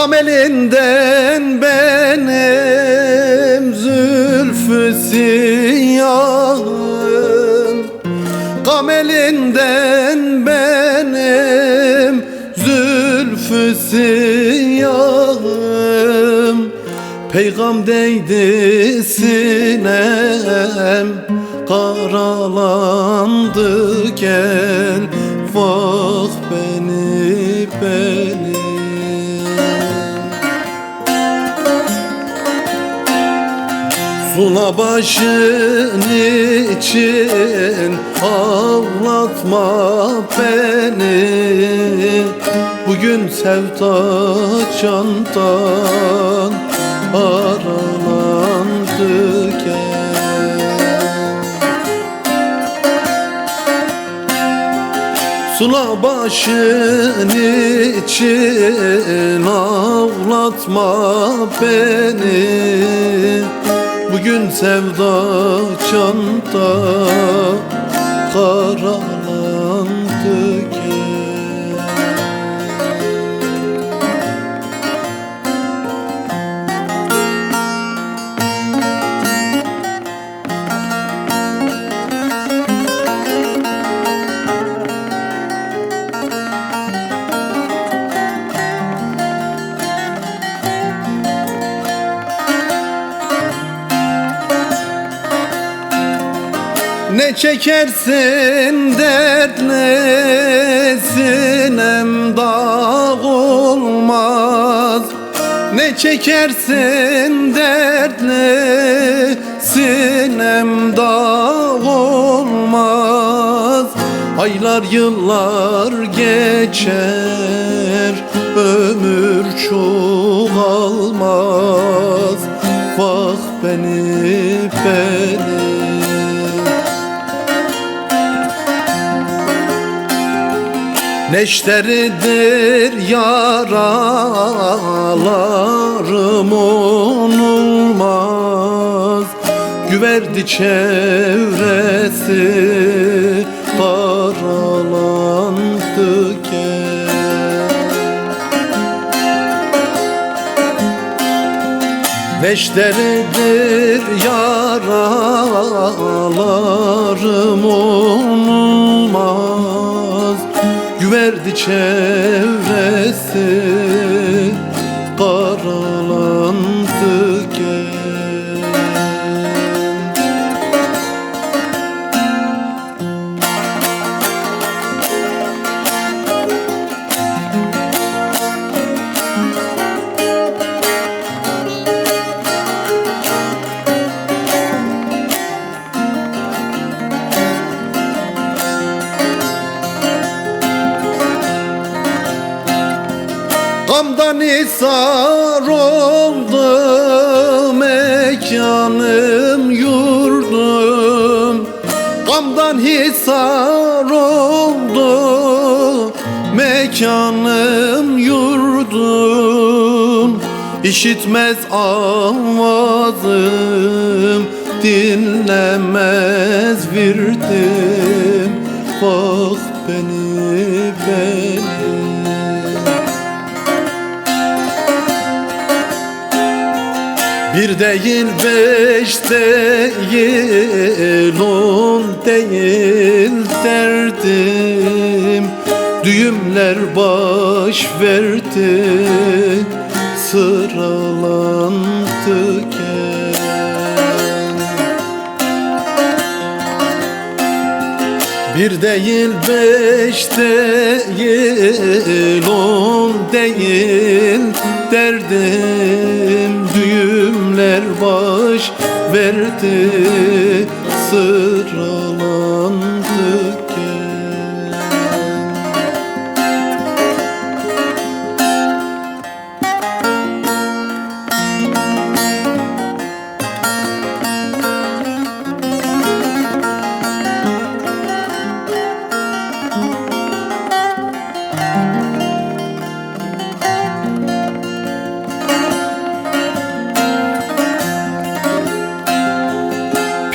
Gam elinden benim zülfü siyahım. Gam elinden benim zülfü siyahım. Peygam değdi sinem Karalandı gel Vah beni beni Sula başın için ağlatma beni. Bugün sevda candan aralandı Sula başın için ağlatma beni Bugün sevda çanta Ne çekersin dertli sinem dağ olmaz. Ne çekersin dertli sinem dağ olmaz. Aylar yıllar geçer ömür çoğalmaz. Vah beni beni Neşteridir yaralarım unulmaz Güverdi çevresi karalandı gel Neşteridir yaralarım unulmaz Güverdi çevresi Gamdan isar oldu mekanım yurdum. Gamdan hisar oldu mekanım yurdum. İşitmez avazım dinlemez virdim. Bak beni beni değil beş değil on değil derdim. Düğümler baş verdi sıralandı gel Bir değil beş değil on değil derdim Düğümler baş verdi sıralandı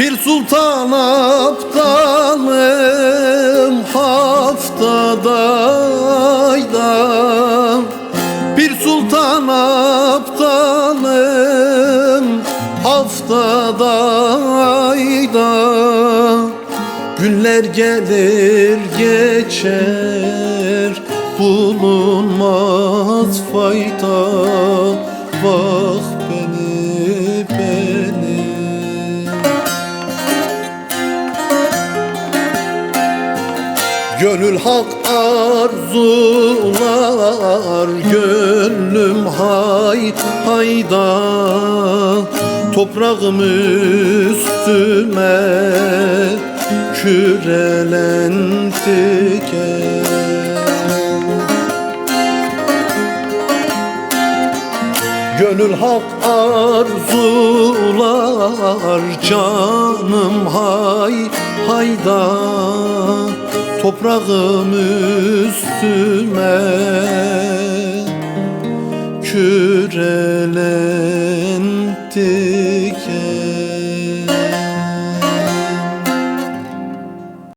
Pir Sultan aptalım haftada ayda Pir Sultan aptalım haftada ayda Günler gelir geçer bulunmaz fayda. Vah Gönül hak arzular Gönlüm hay hayda Toprağım üstüme Kürelendi Gönül hak arzular Canım hay hayda Toprağım üstüme. Kürelendi